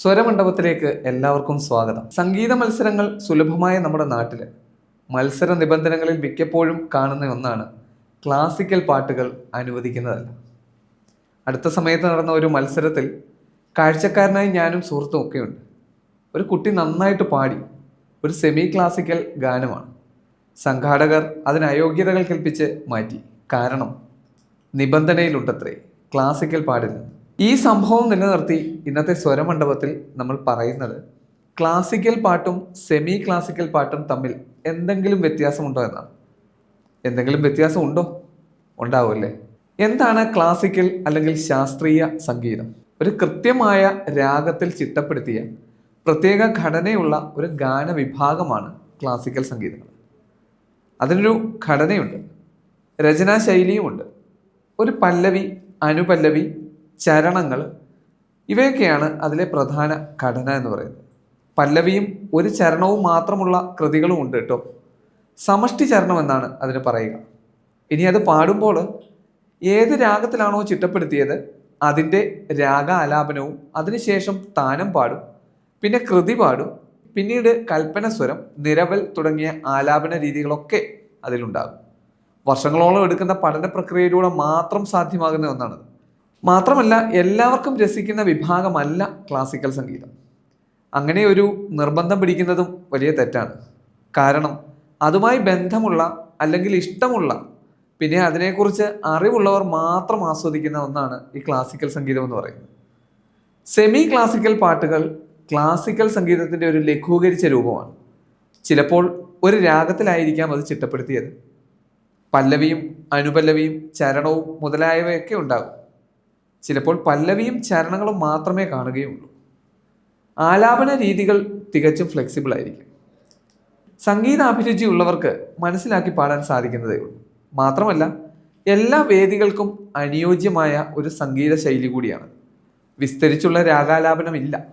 സ്വരമണ്ഡപത്തിലേക്ക് എല്ലാവർക്കും സ്വാഗതം. സംഗീത മത്സരങ്ങൾ സുലഭമായ നമ്മുടെ നാട്ടിൽ മത്സര നിബന്ധനകളിൽ മിക്കപ്പോഴും കാണുന്ന ഒന്നാണ് ക്ലാസിക്കൽ പാട്ടുകൾ അനുവദിക്കുന്നതല്ല. അടുത്ത സമയത്ത് നടന്ന ഒരു മത്സരത്തിൽ കാഴ്ചക്കാരനായി ഞാനും സുഹൃത്തും ഒക്കെയുണ്ട്. ഒരു കുട്ടി നന്നായിട്ട് പാടി ഒരു സെമി ക്ലാസിക്കൽ ഗാനമാണ്. സംഘാടകർ അതിന് അയോഗ്യതകൾ കൽപ്പിച്ച് മാറ്റി. കാരണം നിബന്ധനയിലുണ്ടത്രേ ക്ലാസിക്കൽ പാടില്ല ഈ സംഭവം നിലനിർത്തി ഇന്നത്തെ സ്വരമണ്ഡപത്തിൽ നമ്മൾ പറയുന്നത് ക്ലാസിക്കൽ പാട്ടും സെമി ക്ലാസിക്കൽ പാട്ടും തമ്മിൽ എന്തെങ്കിലും വ്യത്യാസമുണ്ടോ എന്നാണ്. എന്തെങ്കിലും വ്യത്യാസം ഉണ്ടോ? ഉണ്ടാവുമല്ലേ എന്താണ് ക്ലാസിക്കൽ അല്ലെങ്കിൽ ശാസ്ത്രീയ സംഗീതം? ഒരു കൃത്യമായ രാഗത്തിൽ ചിട്ടപ്പെടുത്തിയ പ്രത്യേക ഘടനയുള്ള ഒരു ഗാനവിഭാഗമാണ് ക്ലാസിക്കൽ സംഗീതങ്ങൾ അതിനൊരു ഘടനയുണ്ട് രചനാശൈലിയുമുണ്ട്. ഒരു പല്ലവി അനുപല്ലവി ചരണങ്ങൾ ഇവയൊക്കെയാണ് അതിലെ പ്രധാന ഘടന എന്ന് പറയുന്നത്. പല്ലവിയും ഒരു ചരണവും മാത്രമുള്ള കൃതികളും ഉണ്ട് കേട്ടോ. സമഷ്ടി ചരണം എന്നാണ് അതിന് പറയുക. ഇനി അത് പാടുമ്പോൾ ഏത് രാഗത്തിലാണോ ചിട്ടപ്പെടുത്തിയത് അതിന്റെ രാഗ ആലാപനവും അതിനുശേഷം താനം പാടും പിന്നെ കൃതി പാടും പിന്നീട് കൽപ്പനസ്വരം നിരവൽ തുടങ്ങിയ ആലാപന രീതികളൊക്കെ അതിലുണ്ടാകും. വർഷങ്ങളോളം എടുക്കുന്ന പഠന പ്രക്രിയയിലൂടെ മാത്രം സാധ്യമാകുന്ന ഒന്നാണത്. മാത്രമല്ല എല്ലാവർക്കും രസിക്കുന്ന വിഭാഗമല്ല ക്ലാസിക്കൽ സംഗീതം. അങ്ങനെ ഒരു നിർബന്ധം പിടിക്കുന്നതും വലിയ തെറ്റാണ്. കാരണം അതുമായി ബന്ധമുള്ള അല്ലെങ്കിൽ ഇഷ്ടമുള്ള പിന്നെ അതിനെക്കുറിച്ച് അറിവുള്ളവർ മാത്രം ആസ്വദിക്കുന്ന ഒന്നാണ് ഈ ക്ലാസിക്കൽ സംഗീതം എന്ന് പറയുന്നത്. സെമി ക്ലാസിക്കൽ പാട്ടുകൾ ക്ലാസിക്കൽ സംഗീതത്തിന്റെ ഒരു ലഘൂകരിച്ച രൂപമാണ്. ചിലപ്പോൾ ഒരു രാഗത്തിലായിരിക്കാം അത് ചിട്ടപ്പെടുത്തിയത്. പല്ലവിയും അനുപല്ലവിയും ചരണവും മുതലായവയൊക്കെ ഉണ്ടാകും. ചിലപ്പോൾ പല്ലവിയും ചരണങ്ങളും മാത്രമേ കാണുകയുള്ളൂ. ആലാപന രീതികൾ തികച്ചും ഫ്ലെക്സിബിൾ ആയിരിക്കും. സംഗീതാഭിരുചി ഉള്ളവർക്ക് മനസ്സിലാക്കി പാടാൻ സാധിക്കുന്നതേ ഉള്ളൂ. മാത്രമല്ല എല്ലാ വേദികൾക്കും അനുയോജ്യമായ ഒരു സംഗീത ശൈലി കൂടിയാണ്. വിസ്തരിച്ചുള്ള രാഗാലാപനം ഇല്ല.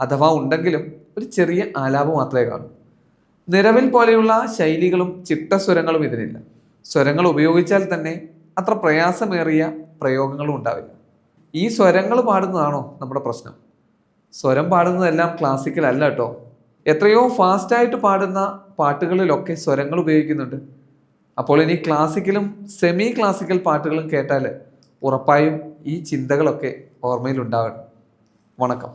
അഥവാ ഉണ്ടെങ്കിലും ഒരു ചെറിയ ആലാപം മാത്രമേ കാണൂ. നിരവിൽ പോലെയുള്ള ശൈലികളും ചിട്ടസ്വരങ്ങളും ഇതിനില്ല. സ്വരങ്ങൾ ഉപയോഗിച്ചാൽ തന്നെ അത്ര പ്രയാസമേറിയ പ്രയോഗങ്ങളും ഉണ്ടാവില്ല. ഈ സ്വരങ്ങൾ പാടുന്നതാണോ നമ്മുടെ പ്രശ്നം? സ്വരം പാടുന്നതെല്ലാം ക്ലാസിക്കൽ അല്ല കേട്ടോ എത്രയോ ഫാസ്റ്റായിട്ട് പാടുന്ന പാട്ടുകളിലൊക്കെ സ്വരങ്ങൾ ഉപയോഗിക്കുന്നുണ്ട്. അപ്പോൾ ഇനി ക്ലാസിക്കലും സെമി ക്ലാസിക്കൽ പാട്ടുകളും കേട്ടാൽ ഉറപ്പായും ഈ ചിന്തകളൊക്കെ ഓർമ്മയിൽ ഉണ്ടാകണം വണക്കം.